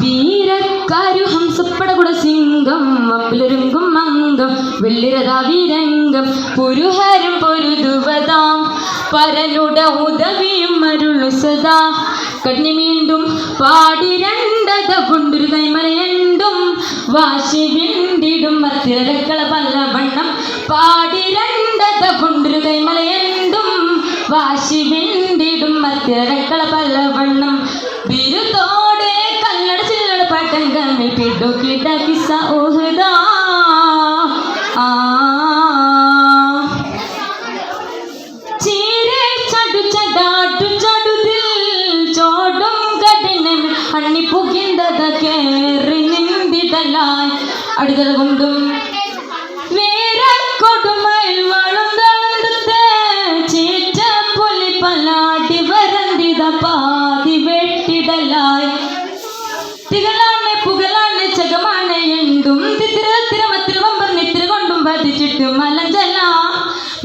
വീരക്കാരു ഹംസപ്പടകുട സിംഗം വമ്പിലൊരുങ്കും അംഗം വെള്ളിരതാ വീരംഗം പുരുഹരം പൊരുതുവതാം പരലുട ഉദവിയും അരുളു സദാ. കണ്ണി വീണ്ടും പാടി രണ്ടത കൊണ്ടൊരു കൈമലയണ്ടും വാശി വിണ്ടിടും മത്തിരക്കള പല്ലവണ്ണം പാടി വിണ്ടിടും മത്തിരക്കള പല്ലവണ്ണം ബിരുദോടെ കല്ലട ചില്ലട പട്ടങ്കമ്മി പിടു കിട കിസ ഓഹദാ ആ. ചീരെ ചടു ചടാട്ടു ചടുതിൽ വധിച്ചിട്ട് മലഞ്ചല്ല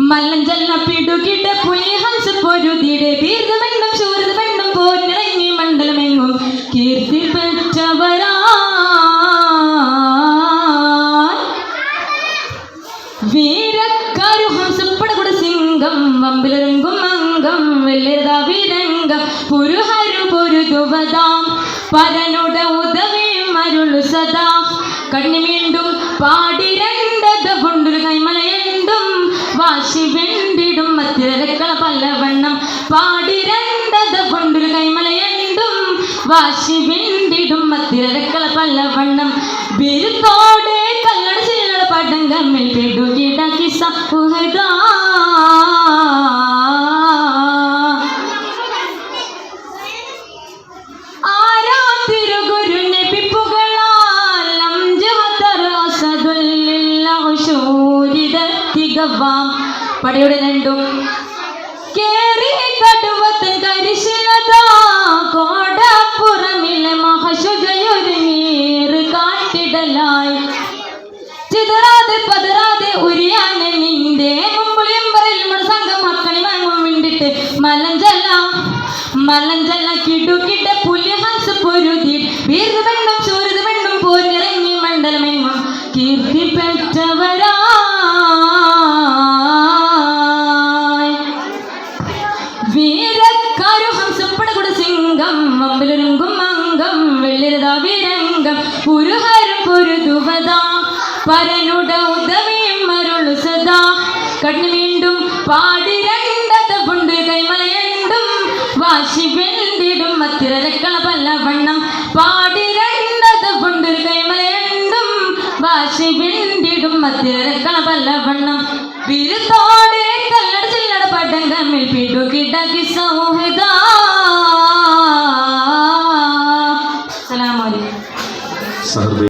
മലഞ്ചല്ല പിടുകിട്ട പുലി ഹംസ പൊരുതിയുടെ വീർതമെന്നും ശൂരതമെന്നും പോരിറങ്ങി മണ്ഡലമെങ്ങും കീർത്തി പെറ്റവരാ വീരക്കാരു ഹംസപ്പടകുട സിംഗം വമ്പിലൊരുങ്കും അംഗം വെള്ളിരത വിരംഗം പുരുഹരു പൊരുതുവതാം. പരനുട വാശി വെണ്ടിടും മത്തിരക്കള പല്ലവണ്ണം. പാടി രണ്ടത കൊണ്ടൊരു കൈമലയണ്ടും. വാശി വെണ്ടിടും മത്തിരക്കള പല്ലവണ്ണം. ബിരുത്തോടെ കല്ലട ചില്ലട പടങ്കമ്മിൽ പിടുകിട കിസ പടയുടെ രണ്ടും. കാട്ടിടലായി. സംഘം കിടുകിട പൊരുതി. പോരിറങ്ങി മണ്ഡലമെങ്ങും. കീർത്തി പെറ്റവരാ വീരക്കാരു ഹംസപ്പടകുട സിംഗം വമ്പിലൊരുങ്കും അംഗം വെള്ളിരതാ വീരംഗം പുരുഹരം പൊരുതുവതാ പരനുട ഉദവിയും മരുളു സദാ. കണ്ണു വീണ്ടും പാടി രണ്ടത കൊണ്ട് കൈമലയണ്ടും വാശി വെന്തിടും മത്തിരക്കള പല്ലവണ്ണം. പാടി രണ്ടത കൊണ്ട് കൈമലയണ്ടും വാശി വെന്തിടും മത്തിരക്കള പല്ലവണ്ണം. വിരുത്തോടെ बढ़ंगा मिल पिंडो की डाकी सोहदा।